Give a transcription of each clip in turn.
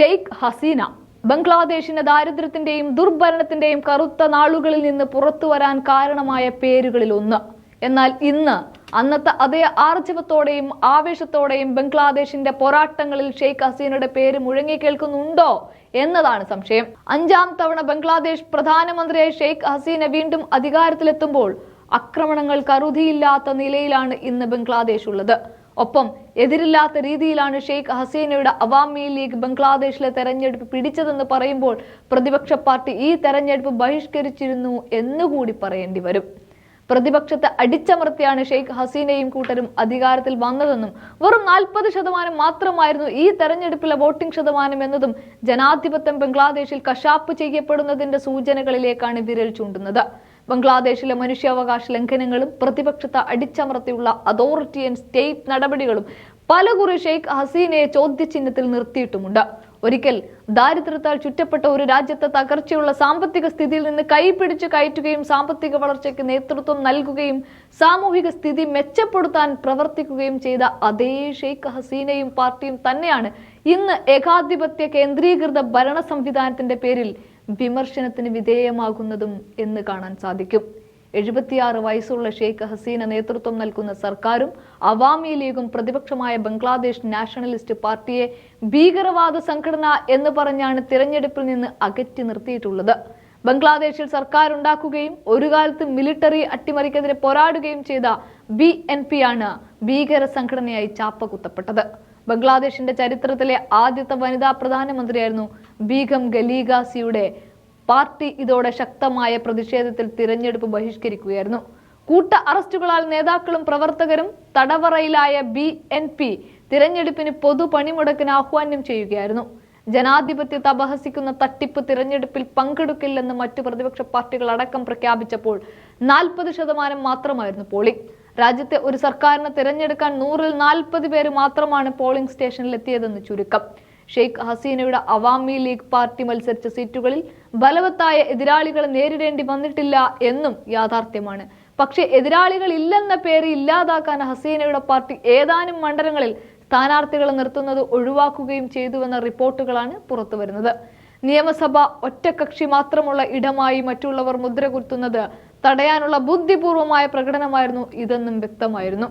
ഷെയ്ഖ് ഹസീന ബംഗ്ലാദേശിന്റെ ദാരിദ്ര്യത്തിന്റെയും ദുർഭരണത്തിന്റെയും കറുത്ത നാളുകളിൽ നിന്ന് പുറത്തു വരാൻ കാരണമായ പേരുകളിൽ ഒന്ന്. എന്നാൽ ഇന്ന് അന്നത്തെ അതേ ആർജവത്തോടെയും ആവേശത്തോടെയും ബംഗ്ലാദേശിന്റെ പോരാട്ടങ്ങളിൽ ഷെയ്ഖ് ഹസീനയുടെ പേര് മുഴങ്ങി കേൾക്കുന്നുണ്ടോ എന്നതാണ് സംശയം. അഞ്ചാം തവണ ബംഗ്ലാദേശ് പ്രധാനമന്ത്രിയായി ഷെയ്ഖ് ഹസീന വീണ്ടും അധികാരത്തിലെത്തുമ്പോൾ ആക്രമണങ്ങൾ കരുതിയില്ലാത്ത നിലയിലാണ് ഇന്ന് ബംഗ്ലാദേശ് ഉള്ളത്. ഒപ്പം എതിരില്ലാത്ത രീതിയിലാണ് ഷെയ്ഖ് ഹസീനയുടെ അവാമി ലീഗ് ബംഗ്ലാദേശിലെ തെരഞ്ഞെടുപ്പ് പിടിച്ചതെന്ന് പറയുമ്പോൾ പ്രതിപക്ഷ പാർട്ടി ഈ തെരഞ്ഞെടുപ്പ് ബഹിഷ്കരിച്ചിരുന്നു എന്നുകൂടി പറയേണ്ടി വരും. പ്രതിപക്ഷത്തെ അടിച്ചമർത്തിയാണ് ഷെയ്ഖ് ഹസീനയും കൂട്ടരും അധികാരത്തിൽ വന്നതെന്നും വെറും നാൽപ്പത് ശതമാനം മാത്രമായിരുന്നു ഈ തെരഞ്ഞെടുപ്പിലെ വോട്ടിംഗ് ശതമാനം എന്നതും ജനാധിപത്യം ബംഗ്ലാദേശിൽ കശാപ്പ് ചെയ്യപ്പെടുന്നതിന്റെ സൂചനകളിലേക്കാണ് വിരൽ ചൂണ്ടുന്നത്. ബംഗ്ലാദേശിലെ മനുഷ്യാവകാശ ലംഘനങ്ങളും പ്രതിപക്ഷത്തെ അടിച്ചമർത്തിയുള്ള അതോറിറ്റി ആൻഡ് സ്റ്റേറ്റ് നടപടികളും പലകുറി ഷെയ്ഖ് ഹസീനയെ ചോദ്യചിഹ്നത്തിൽ നിർത്തിയിട്ടുമുണ്ട്. ഒരിക്കൽ ദാരിദ്ര്യത്താൽ ചുറ്റപ്പെട്ട ഒരു രാജ്യത്തെ തകർച്ചയുള്ള സാമ്പത്തിക സ്ഥിതിയിൽ നിന്ന് കൈപിടിച്ച് കയറ്റുകയും സാമ്പത്തിക വളർച്ചയ്ക്ക് നേതൃത്വം നൽകുകയും സാമൂഹിക സ്ഥിതി മെച്ചപ്പെടുത്താൻ പ്രവർത്തിക്കുകയും ചെയ്ത അതേ ഷെയ്ഖ് ഹസീനയും പാർട്ടിയും തന്നെയാണ് ഇന്ന് ഏകാധിപത്യ കേന്ദ്രീകൃത ഭരണ സംവിധാനത്തിന്റെ പേരിൽ വിമർശനത്തിന് വിധേയമാകുന്നതും എന്ന് കാണാൻ സാധിക്കും. എഴുപത്തിയാറ് വയസ്സുള്ള ഷെയ്ഖ് ഹസീന നേതൃത്വം നൽകുന്ന സർക്കാരും അവാമി ലീഗും പ്രതിപക്ഷമായ ബംഗ്ലാദേശ് നാഷണലിസ്റ്റ് പാർട്ടിയെ ഭീകരവാദ സംഘടന എന്ന് പറഞ്ഞാണ് തിരഞ്ഞെടുപ്പിൽ നിന്ന് അകറ്റി നിർത്തിയിട്ടുള്ളത്. ബംഗ്ലാദേശിൽ സർക്കാർ ഉണ്ടാക്കുകയും ഒരു കാലത്ത് മിലിറ്ററി അട്ടിമറിക്കെതിരെ പോരാടുകയും ചെയ്ത ബി എൻ പി ആണ് ഭീകര സംഘടനയായി ചാപ്പകുത്തപ്പെട്ടത്. ബംഗ്ലാദേശിന്റെ ചരിത്രത്തിലെ ആദ്യത്തെ വനിതാ പ്രധാനമന്ത്രിയായിരുന്നു ബീഗം ഗലീഗാസിയുടെ. പാർട്ടി ഇതോടെ ശക്തമായ പ്രതിഷേധത്തിൽ തിരഞ്ഞെടുപ്പ് ബഹിഷ്കരിക്കുകയായിരുന്നു. കൂട്ട അറസ്റ്റുകളാൽ നേതാക്കളും പ്രവർത്തകരും തടവറയിലായ ബി എൻ പി തിരഞ്ഞെടുപ്പിന് പൊതു പണിമുടക്കിന് ആഹ്വാനം ചെയ്യുകയായിരുന്നു. ജനാധിപത്യത്തെ അപഹസിക്കുന്ന തട്ടിപ്പ് തിരഞ്ഞെടുപ്പിൽ പങ്കെടുക്കില്ലെന്ന് മറ്റു പ്രതിപക്ഷ പാർട്ടികൾ അടക്കം പ്രഖ്യാപിച്ചപ്പോൾ നാൽപ്പത് ശതമാനം മാത്രമായിരുന്നു പോളിംഗ്. രാജ്യത്തെ ഒരു സർക്കാരിനെ തിരഞ്ഞെടുക്കാൻ നൂറിൽ നാൽപ്പത് പേര് മാത്രമാണ് പോളിംഗ് സ്റ്റേഷനിൽ എത്തിയതെന്ന് ചുരുക്കം. ഷെയ്ഖ് ഹസീനയുടെ അവാമി ലീഗ് പാർട്ടി മത്സരിച്ച സീറ്റുകളിൽ ബലവത്തായ എതിരാളികളെ നേരിടേണ്ടി വന്നിട്ടില്ല എന്നും യാഥാർത്ഥ്യമാണ്. പക്ഷേ എതിരാളികൾ ഇല്ലെന്ന പേര് ഇല്ലാതാക്കാൻ ഹസീനയുടെ പാർട്ടി ഏതാനും മണ്ഡലങ്ങളിൽ സ്ഥാനാർത്ഥികളെ നിർത്തുന്നത് ഒഴിവാക്കുകയും ചെയ്തുവെന്ന റിപ്പോർട്ടുകളാണ് പുറത്തുവരുന്നത്. നിയമസഭ ഒറ്റക്കക്ഷി മാത്രമുള്ള ഇടമായി മറ്റുള്ളവർ മുദ്ര കുത്തുന്നത് തടയാനുള്ള ബുദ്ധിപൂർവമായ പ്രകടനമായിരുന്നു ഇതെന്നും വ്യക്തമായിരുന്നു.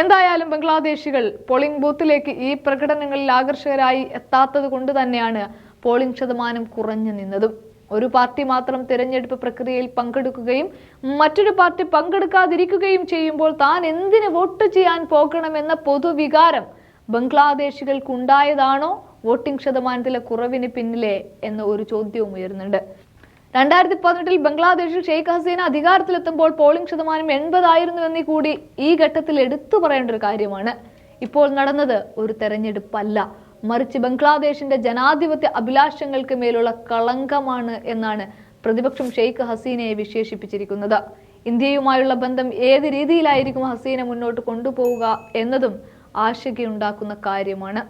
എന്തായാലും ബംഗ്ലാദേശികൾ പോളിംഗ് ബൂത്തിലേക്ക് ഈ പ്രകടനങ്ങളിൽ ആകർഷകരായി എത്താത്തത് കൊണ്ട് തന്നെയാണ് പോളിംഗ് ശതമാനം കുറഞ്ഞു നിന്നതും. ഒരു പാർട്ടി മാത്രം തിരഞ്ഞെടുപ്പ് പ്രക്രിയയിൽ പങ്കെടുക്കുകയും മറ്റൊരു പാർട്ടി പങ്കെടുക്കാതിരിക്കുകയും ചെയ്യുമ്പോൾ താൻ എന്തിന് വോട്ട് ചെയ്യാൻ പോകണമെന്ന പൊതുവികാരം ബംഗ്ലാദേശികൾക്കുണ്ടായതാണോ? വോട്ടിംഗ് ശതമാനത്തിലെ കുറവിന് പിന്നിലെ എന്ന ഒരു ചോദ്യവും ഉയരുന്നുണ്ട്. രണ്ടായിരത്തി പതിനെട്ടിൽ ബംഗ്ലാദേശിൽ ഷെയ്ഖ് ഹസീന അധികാരത്തിലെത്തുമ്പോൾ പോളിംഗ് ശതമാനം എൺപതായിരുന്നുവെന്ന് കൂടി ഈ ഘട്ടത്തിൽ എടുത്തു പറയേണ്ട ഒരു കാര്യമാണ്. ഇപ്പോൾ നടന്നത് ഒരു തെരഞ്ഞെടുപ്പല്ല. മറിച്ച് ബംഗ്ലാദേശിന്റെ ജനാധിപത്യ അഭിലാഷങ്ങൾക്ക് മേലുള്ള കളങ്കമാണ് എന്നാണ് പ്രതിപക്ഷം ഷെയ്ഖ് ഹസീനയെ വിശേഷിപ്പിച്ചിരിക്കുന്നത്. ഇന്ത്യയുമായുള്ള ബന്ധം ഏത് രീതിയിലായിരിക്കും ഹസീന മുന്നോട്ട് കൊണ്ടുപോവുക എന്നതും ആശങ്കയുണ്ടാക്കുന്ന കാര്യമാണ്.